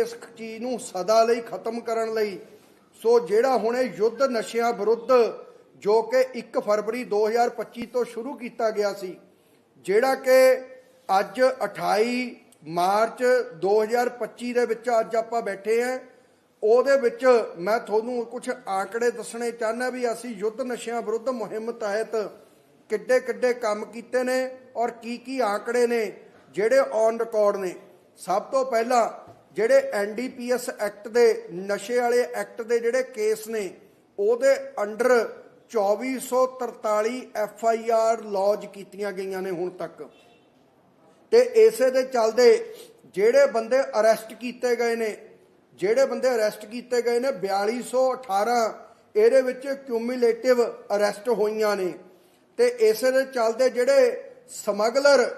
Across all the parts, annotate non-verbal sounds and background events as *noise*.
ਇਸ ਚੀਜ਼ ਨੂੰ ਸਦਾ ਲਈ ਖਤਮ ਕਰਨ ਲਈ। ਸੋ ਜਿਹੜਾ ਹੁਣ ਇਹ ਯੁੱਧ ਨਸ਼ਿਆਂ ਵਿਰੁੱਧ ਜੋ ਕਿ 1 ਫਰਵਰੀ 2025 ਤੋਂ ਸ਼ੁਰੂ ਕੀਤਾ ਗਿਆ ਸੀ, ਜਿਹੜਾ ਕਿ ਅੱਜ 28 ਮਾਰਚ 2025 ਦੇ ਵਿੱਚ ਅੱਜ ਆਪਾਂ ਬੈਠੇ ਆਂ ਉਹਦੇ ਵਿੱਚ ਮੈਂ ਤੁਹਾਨੂੰ ਕੁਝ ਆંકੜੇ ਦੱਸਣੇ ਚਾਹੁੰਦਾ ਵੀ ਅਸੀਂ ਯੁੱਧ ਨਸ਼ਿਆਂ ਵਿਰੁੱਧ ਮੁਹਿੰਮ ਤਹਿਤ ਕਿੱਡੇ ਕਿੱਡੇ ਕੰਮ ਕੀਤੇ ਨੇ ਔਰ ਕੀ ਕੀ ਆંકੜੇ ਨੇ ਜਿਹੜੇ ਔਨ ਰਿਕਾਰਡ ਨੇ। ਸਭ ਤੋਂ ਪਹਿਲਾਂ ਜਿਹੜੇ ਐਨਡੀਪੀਐਸ ਐਕਟ ਦੇ, ਨਸ਼ੇ ਵਾਲੇ ਐਕਟ ਦੇ ਜਿਹੜੇ ਕੇਸ ਨੇ, ਉਹਦੇ under 2443 F I R lodge ਕੀਤੀਆਂ ਗਈਆਂ ਨੇ ਹੁਣ ਤੱਕ। ਤੇ ਇਸੇ ਦੇ ਚੱਲਦੇ ਜਿਹੜੇ ਬੰਦੇ ਅਰੈਸਟ ਕੀਤੇ ਗਏ ਨੇ, ਜਿਹੜੇ ਬੰਦੇ ਅਰੈਸਟ ਕੀਤੇ ਗਏ ਨੇ 4218 ਇਹਦੇ ਵਿੱਚ ਕਿਊਮੂਲੇਟਿਵ ਅਰੈਸਟ ਹੋਈਆਂ ਨੇ। ਤੇ ਇਸੇ ਦੇ ਚੱਲਦੇ ਜਿਹੜੇ ਸਮਗਲਰ,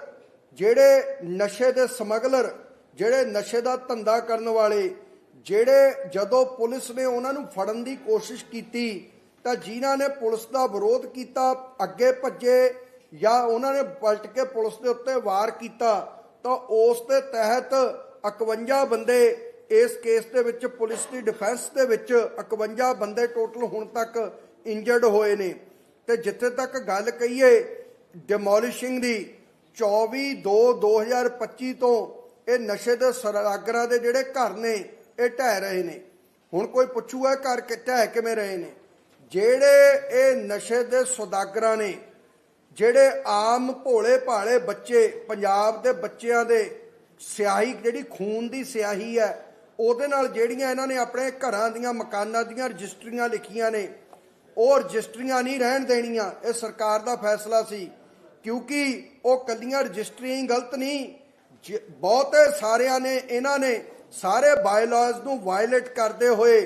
ਜਿਹੜੇ ਨਸ਼ੇ ਦੇ ਸਮਗਲਰ ਜਿਹੜੇ ਨਸ਼ੇ ਦਾ ਧੰਦਾ ਕਰਨ ਵਾਲੇ, ਜਿਹੜੇ ਜਦੋਂ ਪੁਲਿਸ ਨੇ ਉਹਨਾਂ ਨੂੰ ਫੜਨ ਦੀ ਕੋਸ਼ਿਸ਼ ਕੀਤੀ, ਤਾਂ ਜਿਨ੍ਹਾਂ ਨੇ ਪੁਲਿਸ ਦਾ ਵਿਰੋਧ ਕੀਤਾ, ਅੱਗੇ ਭੱਜੇ ਜਾਂ ਉਹਨਾਂ ਨੇ ਪਲਟ ਕੇ ਪੁਲਿਸ ਦੇ ਉੱਤੇ ਵਾਰ ਕੀਤਾ, ਤਾਂ ਉਸ ਦੇ ਤਹਿਤ 51 ਬੰਦੇ ਇਸ ਕੇਸ ਦੇ ਵਿੱਚ ਪੁਲਿਸ ਦੀ ਡਿਫੈਂਸ ਦੇ ਵਿੱਚ 51 ਬੰਦੇ ਟੋਟਲ ਹੁਣ ਤੱਕ ਇੰਜਰਡ ਹੋਏ ਨੇ। ਤੇ ਜਿੱਥੇ ਤੱਕ ਗੱਲ ਕਹੀਏ, ਡਿਮੋਲਿਸ਼ਿੰਗ ਦੀ 24 2 2025 ਤੋਂ ਇਹ ਨਸ਼ੇ ਦੇ ਸਰਾਗਰਾਂ ਦੇ ਜਿਹੜੇ ਘਰ ਨੇ, ਇਹ ਢਹਿ ਰਹੇ ਨੇ। ਹੁਣ ਕੋਈ ਪੁੱਛੂਗਾ ਘਰ ਢਹਿ ਕਿਵੇਂ ਰਹੇ ਨੇ? ਜਿਹੜੇ ਇਹ ਨਸ਼ੇ ਦੇ ਸੌਦਾਗਰਾਂ ਨੇ, ਜਿਹੜੇ ਆਮ ਭੋਲੇ ਭਾਲੇ ਬੱਚੇ, ਪੰਜਾਬ ਦੇ ਬੱਚਿਆਂ ਦੇ ਸਿਆਹੀ, ਜਿਹੜੀ ਖੂਨ ਦੀ ਸਿਆਹੀ ਹੈ, ਉਹਦੇ ਨਾਲ ਜਿਹੜੀਆਂ ਇਹਨਾਂ ਨੇ ਆਪਣੇ ਘਰਾਂ ਦੀਆਂ ਮਕਾਨਾਂ ਦੀਆਂ ਰਜਿਸਟਰੀਆਂ ਲਿਖੀਆਂ ਨੇ, ਉਹ ਰਜਿਸਟਰੀਆਂ ਨਹੀਂ ਰਹਿਣ ਦੇਣੀਆਂ, ਇਹ ਸਰਕਾਰ ਦਾ ਫੈਸਲਾ ਸੀ। ਕਿਉਂਕਿ ਉਹ ਕੱਲੀਆਂ ਰਜਿਸਟਰੀਆਂ ਗਲਤ ਨਹੀਂ ਬਹੁਤੇ ਸਾਰਿਆਂ ਨੇ, ਇਹਨਾਂ ਨੇ ਸਾਰੇ ਬਾਇਲਾਜ਼ ਨੂੰ ਵਾਇਲੇਟ ਕਰਦੇ ਹੋਏ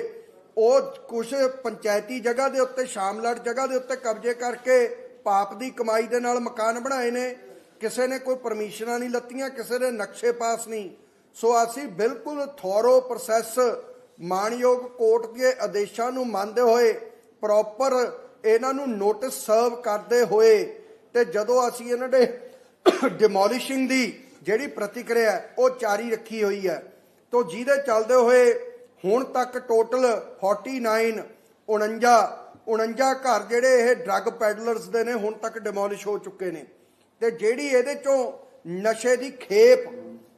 ਉਹ ਕੁਝ ਪੰਚਾਇਤੀ ਜਗ੍ਹਾ ਦੇ ਉੱਤੇ, ਸ਼ਾਮਲਾਟ ਜਗ੍ਹਾ ਦੇ ਉੱਤੇ ਕਬਜ਼ੇ ਕਰਕੇ ਪਾਪ ਦੀ ਕਮਾਈ ਦੇ ਨਾਲ ਮਕਾਨ ਬਣਾਏ ਨੇ। ਕਿਸੇ ਨੇ ਕੋਈ ਪਰਮਿਸ਼ਨਾਂ ਨਹੀਂ ਲੱਤੀਆਂ, ਕਿਸੇ ਦੇ ਨਕਸ਼ੇ ਪਾਸ ਨਹੀਂ। ਸੋ ਅਸੀਂ ਬਿਲਕੁਲ ਥੋਰੋ ਪ੍ਰੋਸੈਸ ਮਾਨਯੋਗ ਕੋਰਟ ਦੇ ਆਦੇਸ਼ਾਂ ਨੂੰ ਮੰਨਦੇ ਹੋਏ ਪ੍ਰੋਪਰ ਇਹਨਾਂ ਨੂੰ ਨੋਟਿਸ ਸਰਵ ਕਰਦੇ ਹੋਏ ਤੇ ਜਦੋਂ ਅਸੀਂ ਇਹਨਾਂ ਦੇ *coughs* ਡਿਮੋਲਿਸ਼ਿੰਗ ਦੀ ਜਿਹੜੀ ਪ੍ਰਤੀਕਿਰਿਆ ਉਹ ਜਾਰੀ ਰੱਖੀ ਹੋਈ ਹੈ। ਤੋਂ ਜਿਹਦੇ ਚੱਲਦੇ ਹੋਏ ਹੁਣ ਤੱਕ ਟੋਟਲ 49 49 49 ਘਰ ਜਿਹੜੇ ਇਹ ਡਰੱਗ ਪੈਡਲਰਸ ਦੇ ਨੇ ਹੁਣ ਤੱਕ ਡਿਮੋਲਿਸ਼ ਹੋ ਚੁੱਕੇ ਨੇ। ਤੇ ਜਿਹੜੀ ਇਹਦੇ ਚੋਂ ਨਸ਼ੇ ਦੀ ਖੇਪ,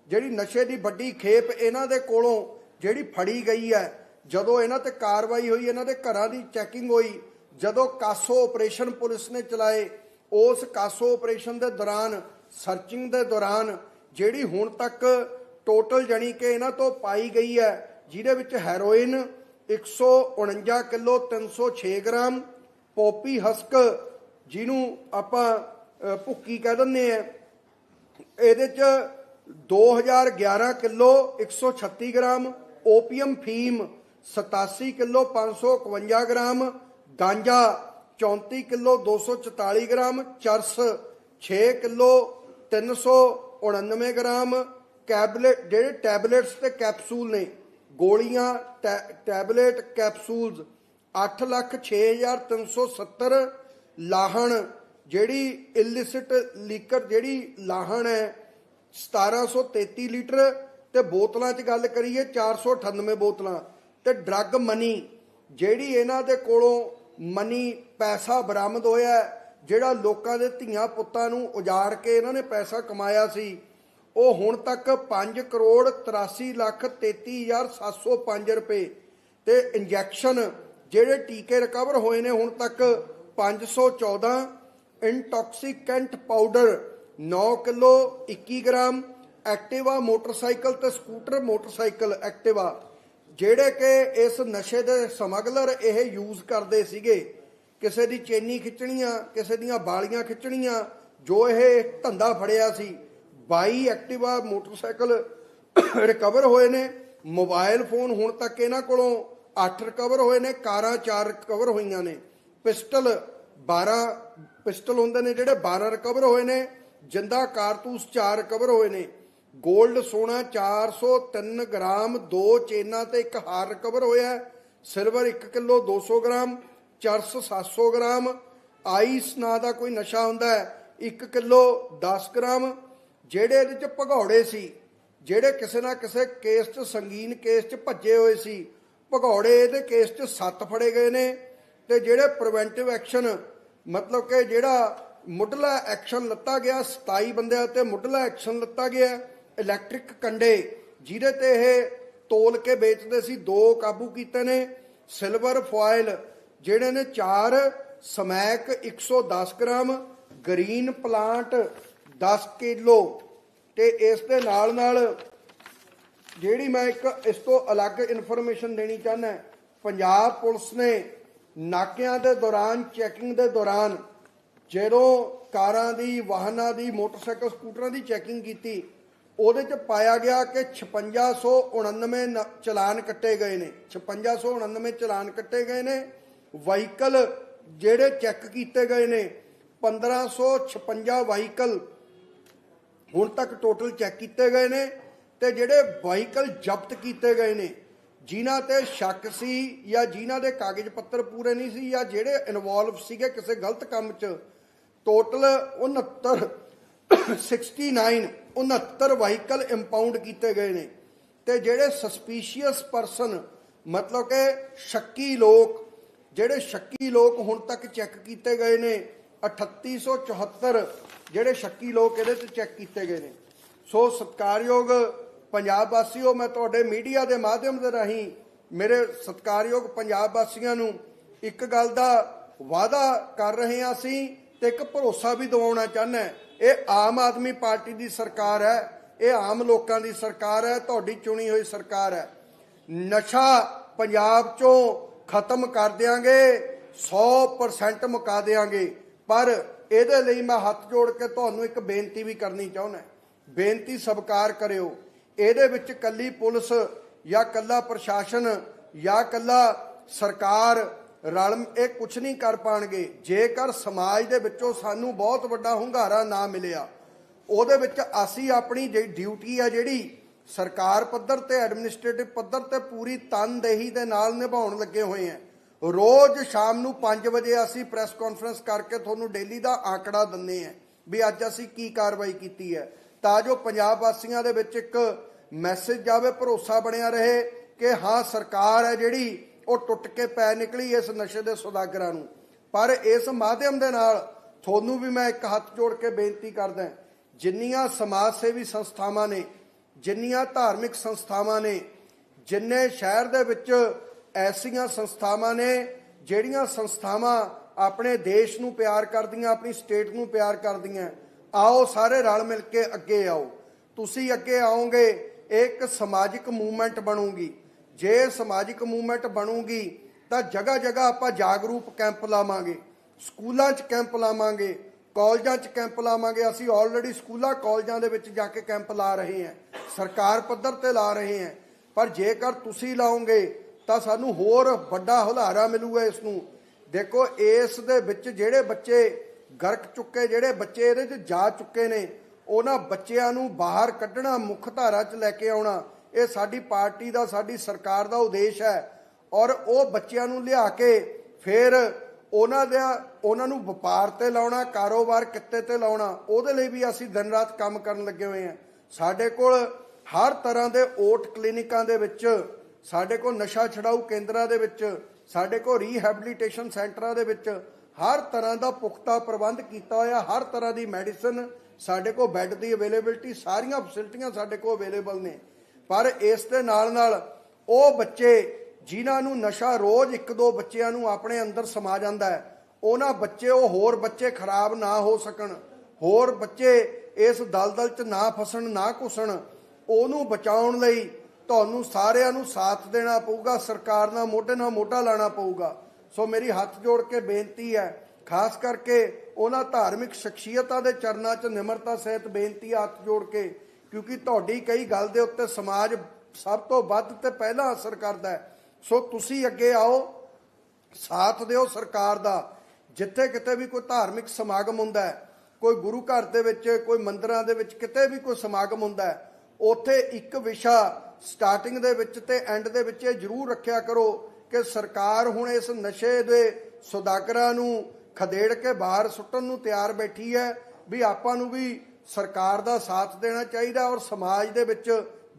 ਜਿਹੜੀ ਨਸ਼ੇ ਦੀ ਵੱਡੀ ਖੇਪ ਇਹਨਾਂ ਦੇ ਕੋਲੋਂ ਜਿਹੜੀ ਫੜੀ ਗਈ ਹੈ, ਜਦੋਂ ਇਹਨਾਂ ਤੇ ਕਾਰਵਾਈ ਹੋਈ, ਇਹਨਾਂ ਦੇ ਘਰਾਂ ਦੀ ਚੈਕਿੰਗ ਹੋਈ, ਜਦੋਂ ਕਾਸੋ ਆਪਰੇਸ਼ਨ ਪੁਲਿਸ ਨੇ ਚਲਾਏ, ਉਸ ਕਾਸੋ ਆਪਰੇਸ਼ਨ ਦੇ ਦੌਰਾਨ ਸਰਚਿੰਗ ਦੇ ਦੌਰਾਨ ਜਿਹੜੀ ਹੁਣ ਤੱਕ ਟੋਟਲ ਜਾਨੀ ਕਿ ਇਹਨਾਂ ਤੋਂ ਪਾਈ ਗਈ ਹੈ, ਜਿਹਦੇ ਵਿੱਚ heroin 149 kilo 306 gram, poppy husk, ਜਿਹਨੂੰ ਆਪਾਂ ਭੁੱਕੀ ਕਹਿ ਦਿੰਦੇ ਆ ਇਹਦੇ ਚ 2011 ਕਿਲੋ 136 ਗ੍ਰਾਮ, ਓਪੀਅਮ ਫੀਮ 87 ਕਿਲੋ 551 ਗ੍ਰਾਮ, ਗਾਂਜਾ 34 ਕਿਲੋ 244 ਗ੍ਰਾਮ, ਚਰਸ 6 ਕਿਲੋ 399 ਗ੍ਰਾਮ ਕੈਬਲੇਟ, ਜਿਹੜੇ ਟੈਬਲੇਟਸ ਤੇ ਕੈਪਸੂਲ ਨੇ, ਗੋਲੀਆਂ, ਟੈ- ਟੈਬਲੇਟ ਕੈਪਸੂਲਸ 8 ਲੱਖ 6370 ਲਾਹਣ, ਜਿਹੜੀ ਇਲਿਸਿਟ ਲੀਕਰ, ਜਿਹੜੀ ਲਾਹਣ ਹੈ 1733 ਲੀਟਰ, ਤੇ ਬੋਤਲਾਂ 'ਚ ਗੱਲ ਕਰੀਏ 498 ਬੋਤਲਾਂ, ਤੇ ਡਰੱਗ ਮਨੀ, ਜਿਹੜੀ ਇਹਨਾਂ ਦੇ ਕੋਲੋਂ ਮਨੀ ਪੈਸਾ ਬਰਾਮਦ ਹੋਇਆ ਜਿਹੜਾ ਲੋਕਾਂ ਦੇ ਧੀਆਂ ਪੁੱਤਾਂ ਨੂੰ ਉਜਾੜ ਕੇ ਇਹਨਾਂ ਨੇ ਪੈਸਾ ਕਮਾਇਆ ਸੀ, ਉਹ ਹੁਣ ਤੱਕ 5 ਕਰੋੜ 83 ਲੱਖ 33705 ਰੁਪਏ ਤੇ ਇੰਜੈਕਸ਼ਨ ਜਿਹੜੇ ਟੀਕੇ ਰਿਕਵਰ ਹੋਏ ਨੇ ਹੁਣ ਤੱਕ 514 intoxicant powder 9 kilo 21 gram, Activa motorcycle ਤੇ ਸਕੂਟਰ ਮੋਟਰਸਾਈਕਲ ਐਕਟਿਵਾ, ਜਿਹੜੇ ਕਿ ਇਸ ਨਸ਼ੇ ਦੇ ਸਮਗਲਰ ਇਹ ਯੂਜ਼ ਕਰਦੇ ਸੀਗੇ। ਕਿਸੇ ਦੀ ਚੇਨੀ ਖਿੱਚਣੀਆਂ, ਕਿਸੇ ਦੀਆਂ ਬਾਲੀਆਂ ਖਿੱਚਣੀਆਂ, ਜੋ ਇਹ ਧੰਦਾ ਫੜਿਆ ਸੀ 22 ਐਕਟਿਵਾ ਮੋਟਰਸਾਈਕਲ ਰਿਕਵਰ ਹੋਏ ਨੇ, ਮੋਬਾਈਲ ਫੋਨ ਹੁਣ ਤੱਕ ਇਹਨਾਂ ਕੋਲੋਂ 8 ਰਿਕਵਰ ਹੋਏ ਨੇ, ਕਾਰਾਂ 4 ਰਿਕਵਰ ਹੋਈਆਂ ਨੇ, ਪਿਸਟਲ 12 ਪਿਸਟਲ ਹੁੰਦੇ ਨੇ ਜਿਹੜੇ 12 ਰਿਕਵਰ ਹੋਏ ਨੇ, ਜਿੰਦਾ ਕਾਰਤੂਸ 4 ਰਿਕਵਰ ਹੋਏ ਨੇ 골ਡ ਸੋਨਾ 403 ਗ੍ਰਾਮ, ਦੋ ਚੇਨਾਂ ਤੇ ਇੱਕ ਹਾਰ ਰਿਕਵਰ ਹੋਇਆ, ਸਿਲਵਰ 1 ਕਿਲੋ 200 ਗ੍ਰਾਮ ਚਰਸ 700 ਗ੍ਰਾਮ। ਆਈਸ ਨਾਂ ਦਾ ਕੋਈ ਨਸ਼ਾ ਹੁੰਦਾ ਹੈ 1 ਕਿਲੋ 10 ਗ੍ਰਾਮ। ਜਿਹੜੇ ਇਹਦੇ ਚ ਭਗੌੜੇ ਸੀ, ਜਿਹੜੇ ਕਿਸੇ ਨਾ ਕਿਸੇ ਕੇਸ 'ਚ, ਸੰਗੀਨ ਕੇਸ 'ਚ ਭੱਜੇ ਹੋਏ ਸੀ, ਭਗੌੜੇ ਇਹਦੇ ਕੇਸ 'ਚ ਸੱਤ ਫੜੇ ਗਏ ਨੇ। ਤੇ ਜਿਹੜੇ ਪ੍ਰੀਵੈਂਟਿਵ ਐਕਸ਼ਨ ਮਤਲਬ ਕਿ ਜਿਹੜਾ ਮੁੱਢਲਾ ਐਕਸ਼ਨ ਲੱਤਾ ਗਿਆ 27 ਬੰਦਿਆਂ ਤੇ ਮੁੱਢਲਾ ਐਕਸ਼ਨ ਲੱਤਾ ਗਿਆ ਇਲੈਕਟ੍ਰਿਕ ਕੰਡੇ, ਜਿਹਦੇ ਤੇ ਇਹ ਤੋਲ ਕੇ ਵੇਚਦੇ ਸੀ, ਦੋ ਕਾਬੂ ਕੀਤੇ ਨੇ ਸਿਲਵਰ ਫੋਇਲ ਜਿਹੜੇ ਨੇ 4 smack 110 gram green plant 10 kilo. ਤੇ ਇਸ ਦੇ ਨਾਲ ਨਾਲ ਜਿਹੜੀ ਮੈਂ ਇੱਕ ਇਸ ਤੋਂ ਅਲੱਗ ਇਨਫੋਰਮੇਸ਼ਨ ਦੇਣੀ ਚਾਹੁੰਦਾ, ਪੰਜਾਬ ਪੁਲਿਸ ਨੇ ਨਾਕਿਆਂ ਦੇ ਦੌਰਾਨ, ਚੈਕਿੰਗ ਦੇ ਦੌਰਾਨ ਜਦੋਂ ਕਾਰਾਂ ਦੀ, ਵਾਹਨਾਂ ਦੀ, ਮੋਟਰਸਾਈਕਲ, ਸਕੂਟਰਾਂ ਦੀ ਚੈਕਿੰਗ ਕੀਤੀ, ਉਹਦੇ ਚ ਪਾਇਆ ਗਿਆ ਕਿ 5699 ਨ- ਚਲਾਨ ਕੱਟੇ ਗਏ ਨੇ। 5699 ਚਲਾਨ ਕੱਟੇ ਗਏ ਨੇ। ਵਹੀਕਲ ਜਿਹੜੇ ਚੈੱਕ ਕੀਤੇ ਗਏ ਨੇ 1556 ਵਹੀਕਲ ਹੁਣ ਤੱਕ ਟੋਟਲ ਚੈੱਕ ਕੀਤੇ ਗਏ ਨੇ ਤੇ ਜਿਹੜੇ ਵਾਹੀਕਲ ਜ਼ਬਤ ਕੀਤੇ ਗਏ ਨੇ, ਜਿਨ੍ਹਾਂ ਤੇ ਸ਼ੱਕ ਸੀ ਜਾਂ ਜਿਨ੍ਹਾਂ ਦੇ ਕਾਗਜ਼ ਪੱਤਰ ਪੂਰੇ ਨਹੀਂ ਸੀ ਜਾਂ ਜਿਹੜੇ ਇਨਵੋਲਵ ਸੀਗੇ ਕਿਸੇ ਗਲਤ ਕੰਮ 'ਚ, ਟੋਟਲ 69 69 69 ਵਾਹੀਕਲ ਇੰਪਾਊਂਡ ਕੀਤੇ ਗਏ ਨੇ ਤੇ ਜਿਹੜੇ ਸਸਪੀਸ਼ੀਅਸ ਪਰਸਨ ਮਤਲਬ ਕਿ ਸ਼ੱਕੀ ਲੋਕ ਜਿਹੜੇ ਸ਼ੱਕੀ ਲੋਕ ਹੁਣ ਤੱਕ ਚੈੱਕ ਕੀਤੇ ਗਏ ਨੇ 3874 ਜਿਹੜੇ ਸ਼ੱਕੀ ਲੋਕ ਇਹਦੇ ਤੇ ਚੈੱਕ ਕੀਤੇ ਗਏ ਨੇ। ਸੋ ਸਤਕਾਰਯੋਗ ਪੰਜਾਬ ਵਾਸੀਓ, ਮੈਂ ਤੁਹਾਡੇ ਮੀਡੀਆ ਦੇ ਮਾਧਿਅਮ ਦੇ ਰਾਹੀਂ ਮੇਰੇ ਸਤਕਾਰਯੋਗ ਪੰਜਾਬ ਵਾਸੀਆਂ ਨੂੰ ਇੱਕ ਗੱਲ ਦਾ ਵਾਅਦਾ ਕਰ ਰਹੇ ਹਾਂ ਅਸੀਂ ਤੇ ਇੱਕ ਭਰੋਸਾ ਵੀ ਦਿਵਾਉਣਾ ਚਾਹੁੰਦਾ ਇਹ ਆਮ ਆਦਮੀ ਪਾਰਟੀ ਦੀ ਸਰਕਾਰ ਹੈ, ਇਹ ਆਮ ਲੋਕਾਂ ਦੀ ਸਰਕਾਰ ਹੈ, ਤੁਹਾਡੀ ਚੁਣੀ ਹੋਈ ਸਰਕਾਰ ਹੈ। ਨਸ਼ਾ ਪੰਜਾਬ ਚੋਂ ਖਤਮ ਕਰ ਦਿਆਂਗੇ 100% ਮੁਕਾ ਦਿਆਂਗੇ। ਪਰ ਇਹਦੇ ਲਈ ਮੈਂ ਹੱਥ ਜੋੜ ਕੇ ਤੁਹਾਨੂੰ ਇੱਕ ਬੇਨਤੀ ਵੀ ਕਰਨੀ ਚਾਹੁੰਦਾ ਬੇਨਤੀ ਸਵੀਕਾਰ ਕਰਿਓ। ਇਹਦੇ ਵਿੱਚ ਕੱਲੀ ਪੁਲਿਸ ਜਾਂ ਕੱਲਾ ਪ੍ਰਸ਼ਾਸਨ ਜਾਂ ਕੱਲਾ ਸਰਕਾਰ ਰਲ ਇਹ ਕੁਝ ਨਹੀਂ ਕਰ ਪਾਣਗੇ। ਜੇਕਰ ਸਮਾਜ ਦੇ ਵਿੱਚੋਂ ਸਾਨੂੰ ਬਹੁਤ ਵੱਡਾ ਹੁੰਗਾਰਾ ਨਾ ਮਿਲਿਆ, ਉਹਦੇ ਵਿੱਚ ਅਸੀਂ ਆਪਣੀ ਜਿਹੜੀ ਡਿਊਟੀ ਆ ਜਿਹੜੀ ਸਰਕਾਰ ਪੱਧਰ ਤੇ ਐਡਮਿਨਿਸਟ੍ਰੇਟਿਵ ਪੱਧਰ ਤੇ ਪੂਰੀ ਤਨਦੇਹੀ ਦੇ ਨਾਲ ਨਿਭਾਉਣ ਲੱਗੇ ਹੋਏ ਆ ਰੋਜ਼ ਸ਼ਾਮ ਨੂੰ 5 ਵਜੇ ਅਸੀਂ ਪ੍ਰੈਸ ਕਾਨਫਰੰਸ ਕਰਕੇ ਤੁਹਾਨੂੰ ਡੇਲੀ ਦਾ ਆંકੜਾ ਦਿੰਦੇ ਆ ਵੀ ਅੱਜ ਅਸੀਂ ਕੀ ਕਾਰਵਾਈ ਕੀਤੀ ਹੈ। ਤਾਂ ਜੋ ਪੰਜਾਬ ਵਾਸੀਆਂ ਦੇ ਵਿੱਚ ਇੱਕ ਮੈਸੇਜ ਜਾਵੇ, ਭਰੋਸਾ ਬਣਿਆ ਰਹੇ ਕਿ ਹਾਂ, ਸਰਕਾਰ ਹੈ ਜਿਹੜੀ, ਉਹ ਟੁੱਟ ਕੇ ਪੈ ਨਿਕਲੀ ਇਸ ਨਸ਼ੇ ਦੇ ਸੁਦਾਗਰਾਂ ਨੂੰ। ਪਰ ਇਸ ਮਾਧਿਅਮ ਦੇ ਨਾਲ ਤੁਹਾਨੂੰ ਵੀ ਮੈਂ ਇੱਕ ਹੱਥ ਜੋੜ ਕੇ ਬੇਨਤੀ ਕਰਦਾ ਜਿੰਨੀਆਂ ਸਮਾਜ ਸੇਵੀ ਸੰਸਥਾਵਾਂ ਨੇ ਜਿੰਨੀਆਂ ਧਾਰਮਿਕ ਸੰਸਥਾਵਾਂ ਨੇ, ਜਿੰਨੇ ਸ਼ਹਿਰ ਦੇ ਵਿੱਚ ਐਸੀਆਂ ਸੰਸਥਾਵਾਂ ਨੇ, ਜਿਹੜੀਆਂ ਸੰਸਥਾਵਾਂ ਆਪਣੇ ਦੇਸ਼ ਨੂੰ ਪਿਆਰ ਕਰਦੀਆਂ, ਆਪਣੀ ਸਟੇਟ ਨੂੰ ਪਿਆਰ ਕਰਦੀਆਂ, ਆਓ ਸਾਰੇ ਰਲ ਮਿਲ ਕੇ ਅੱਗੇ ਆਓ। ਤੁਸੀਂ ਅੱਗੇ ਆਓਗੇ, ਇਹ ਇੱਕ ਸਮਾਜਿਕ ਮੂਵਮੈਂਟ ਬਣੂਗੀ। ਜੇ ਸਮਾਜਿਕ ਮੂਵਮੈਂਟ ਬਣੂਗੀ, ਤਾਂ ਜਗ੍ਹਾ ਜਗ੍ਹਾ ਆਪਾਂ ਜਾਗਰੂਕ ਕੈਂਪ ਲਾਵਾਂਗੇ, ਸਕੂਲਾਂ 'ਚ ਕੈਂਪ ਲਾਵਾਂਗੇ ਕਾਲਜਾਂ 'ਚ ਕੈਂਪ ਲਾਵਾਂਗੇ, ਅਸੀਂ ਆਲਰੇਡੀ ਸਕੂਲਾਂ, ਕਾਲਜਾਂ ਦੇ ਵਿੱਚ ਜਾ ਕੇ ਕੈਂਪ ਲਾ ਰਹੇ ਹਾਂ। ਸਰਕਾਰ ਪੱਧਰ ਤੇ ਲਾ ਰਹੇ ਹਾਂ। ਪਰ ਜੇਕਰ ਤੁਸੀਂ ਲਾਓਗੇ, ਤਾਂ ਸਾਨੂੰ ਹੋਰ ਵੱਡਾ ਹੁਲਾਰਾ ਮਿਲੂਗਾ ਇਸ ਨੂੰ ਦੇਖੋ, ਇਸ ਦੇ ਵਿੱਚ ਜਿਹੜੇ ਬੱਚੇ ਗਰਕ ਚੁੱਕੇ, ਜਿਹੜੇ ਬੱਚੇ ਇਹਦੇ 'ਚ ਜਾ ਚੁੱਕੇ ਨੇ, ਉਹਨਾਂ ਬੱਚਿਆਂ ਨੂੰ ਬਾਹਰ ਕੱਢਣਾ, ਮੁੱਖ ਧਾਰਾ 'ਚ ਲੈ ਕੇ ਆਉਣਾ, ਇਹ ਸਾਡੀ ਪਾਰਟੀ ਦਾ, ਸਾਡੀ ਸਰਕਾਰ ਦਾ ਉਦੇਸ਼ ਹੈ। ਔਰ ਉਹ ਬੱਚਿਆਂ ਨੂੰ ਲਿਆ ਕੇ ਫਿਰ ਉਹਨਾਂ ਦਾ ਉਹਨਾਂ ਨੂੰ ਵਪਾਰ ਤੇ ਲਾਉਣਾ, ਕਾਰੋਬਾਰ ਕਿੱਤੇ ਤੇ ਲਾਉਣਾ, ਉਹਦੇ ਲਈ ਵੀ ਅਸੀਂ ਦਿਨ ਰਾਤ ਕੰਮ ਕਰਨ ਲੱਗੇ ਹੋਏ ਹਾਂ। ਸਾਡੇ ਕੋਲ ਹਰ ਤਰ੍ਹਾਂ ਦੇ ਓਟ ਕਲੀਨਿਕਾਂ ਦੇ ਵਿੱਚ, ਸਾਡੇ ਕੋਲ ਨਸ਼ਾ ਛਡਾਊ ਕੇਂਦਰਾਂ ਦੇ ਵਿੱਚ, ਸਾਡੇ ਕੋਲ ਰੀਹੈਬਿਲਿਟੇਸ਼ਨ ਸੈਂਟਰਾਂ ਦੇ ਵਿੱਚ ਹਰ ਤਰ੍ਹਾਂ ਦਾ ਪੁਖਤਾ ਪ੍ਰਬੰਧ ਕੀਤਾ ਹੋਇਆ, ਹਰ ਤਰ੍ਹਾਂ ਦੀ ਮੈਡੀਸਨ ਸਾਡੇ ਕੋਲ ਬੈੱਡ ਦੀ ਅਵੇਲੇਬਿਲਟੀ ਸਾਰੀਆਂ ਫੈਸਿਲਿਟੀਆਂ ਸਾਡੇ ਕੋਲ ਅਵੇਲੇਬਲ ਨੇ। ਪਰ ਇਸ ਦੇ ਨਾਲ ਨਾਲ ਉਹ ਬੱਚੇ ਜਿਨ੍ਹਾਂ ਨੂੰ ਨਸ਼ਾ ਰੋਜ਼ ਇੱਕ ਦੋ ਬੱਚਿਆਂ ਨੂੰ ਆਪਣੇ ਅੰਦਰ ਸਮਾ ਜਾਂਦਾ ਹੈ, ਉਹਨਾਂ ਬੱਚੇ ਉਹ ਹੋਰ ਬੱਚੇ ਖਰਾਬ ਨਾ ਹੋ ਸਕਣ, ਹੋਰ ਬੱਚੇ ਇਸ ਦਲਦਲ 'ਚ ਨਾ ਫਸਣ, ਨਾ ਘੁਸਣ, ਉਹਨੂੰ ਬਚਾਉਣ ਲਈ ਤੁਹਾਨੂੰ ਸਾਰਿਆਂ ਨੂੰ ਸਾਥ ਦੇਣਾ ਪਊਗਾ, ਸਰਕਾਰ ਨਾਲ ਮੋਢੇ ਨਾਲ ਮੋਢਾ ਲਾਣਾ ਪਊਗਾ। ਸੋ ਮੇਰੀ ਹੱਥ ਜੋੜ ਕੇ ਬੇਨਤੀ ਹੈ, ਖਾਸ ਕਰਕੇ ਉਹਨਾਂ ਧਾਰਮਿਕ ਸ਼ਖਸੀਅਤਾਂ ਦੇ ਚਰਨਾਂ 'ਚ ਨਿਮਰਤਾ ਸਹਿਤ ਬੇਨਤੀ ਹੈ ਹੱਥ ਜੋੜ ਕੇ, ਕਿਉਂਕਿ ਤੁਹਾਡੀ ਕਈ ਗੱਲ ਦੇ ਉੱਤੇ ਸਮਾਜ ਸਭ ਤੋਂ ਵੱਧ ਤੇ ਪਹਿਲਾਂ ਅਸਰ ਕਰਦਾ ਹੈ। ਸੋ ਤੁਸੀਂ ਅੱਗੇ ਆਓ, ਸਾਥ ਦਿਓ ਸਰਕਾਰ ਦਾ। ਜਿੱਥੇ ਕਿਤੇ ਵੀ ਕੋਈ ਧਾਰਮਿਕ ਸਮਾਗਮ ਹੁੰਦਾ ਹੈ, ਕੋਈ ਗੁਰੂ ਘਰ ਦੇ ਵਿੱਚ, ਕੋਈ ਮੰਦਰਾਂ ਦੇ ਵਿੱਚ, ਕਿਤੇ ਵੀ ਕੋਈ ਸਮਾਗਮ ਹੁੰਦਾ ਹੈ, ਉੱਥੇ ਇੱਕ ਵਿਸ਼ਾ ਸਟਾਰਟਿੰਗ ਦੇ ਵਿੱਚ ਤੇ ਐਂਡ ਦੇ ਵਿੱਚ ਇਹ ਜ਼ਰੂਰ ਰੱਖਿਆ ਕਰੋ ਕਿ ਸਰਕਾਰ ਹੁਣ ਇਸ ਨਸ਼ੇ ਦੇ ਸੁਦਾਗਰਾਂ ਨੂੰ ਖਦੇੜ ਕੇ ਬਾਹਰ ਸੁੱਟਣ ਨੂੰ ਤਿਆਰ ਬੈਠੀ ਹੈ ਵੀ ਆਪਾਂ ਨੂੰ ਵੀ ਸਰਕਾਰ ਦਾ ਸਾਥ ਦੇਣਾ ਚਾਹੀਦਾ ਔਰ ਸਮਾਜ ਦੇ ਵਿੱਚ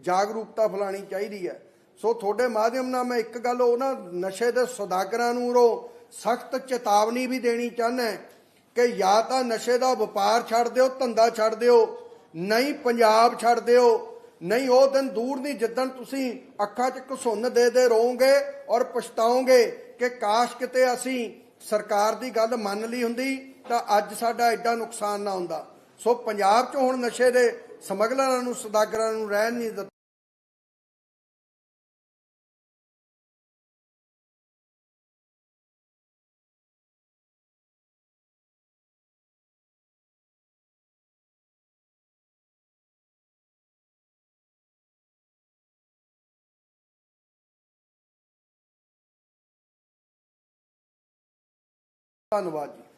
ਜਾਗਰੂਕਤਾ ਫੈਲਾਣੀ ਚਾਹੀਦੀ ਹੈ। ਸੋ ਤੁਹਾਡੇ ਮਾਧਿਅਮ ਨਾਲ ਮੈਂ ਇੱਕ ਗੱਲ ਉਹਨਾਂ ਨਸ਼ੇ ਦੇ ਸੌਦਾਗਰਾਂ ਨੂੰ ਰੋ ਸਖਤ ਚੇਤਾਵਨੀ ਵੀ ਦੇਣੀ ਚਾਹੁੰਦਾ ਕਿ ਜਾਂ ਤਾਂ ਨਸ਼ੇ ਦਾ ਵਪਾਰ ਛੱਡ ਦਿਓ, ਧੰਦਾ ਛੱਡ ਦਿਓ, ਨਹੀਂ ਪੰਜਾਬ ਛੱਡ ਦਿਓ, ਨਹੀਂ ਉਹ ਦਿਨ ਦੂਰ ਨਹੀਂ ਜਿੱਦਣ ਤੁਸੀਂ ਅੱਖਾਂ 'ਚ ਘਸੁੰਨ ਦੇ ਦੇ ਰੋਗੇ ਔਰ ਪਛਤਾਓਗੇ ਕਿ ਕਾਸ਼ ਕਿਤੇ ਅਸੀਂ ਸਰਕਾਰ ਦੀ ਗੱਲ ਮੰਨ ਲਈ ਹੁੰਦੀ ਤਾਂ ਅੱਜ ਸਾਡਾ ਐਡਾ ਨੁਕਸਾਨ ਨਾ ਹੁੰਦਾ। ਸੋ ਪੰਜਾਬ 'ਚ ਹੁਣ ਨਸ਼ੇ ਦੇ ਸਮਗਲਰਾਂ ਨੂੰ, ਸਦਾਗਰਾਂ ਨੂੰ ਰਹਿਣ ਨਹੀਂ ਧੰਨਵਾਦ ਜੀ।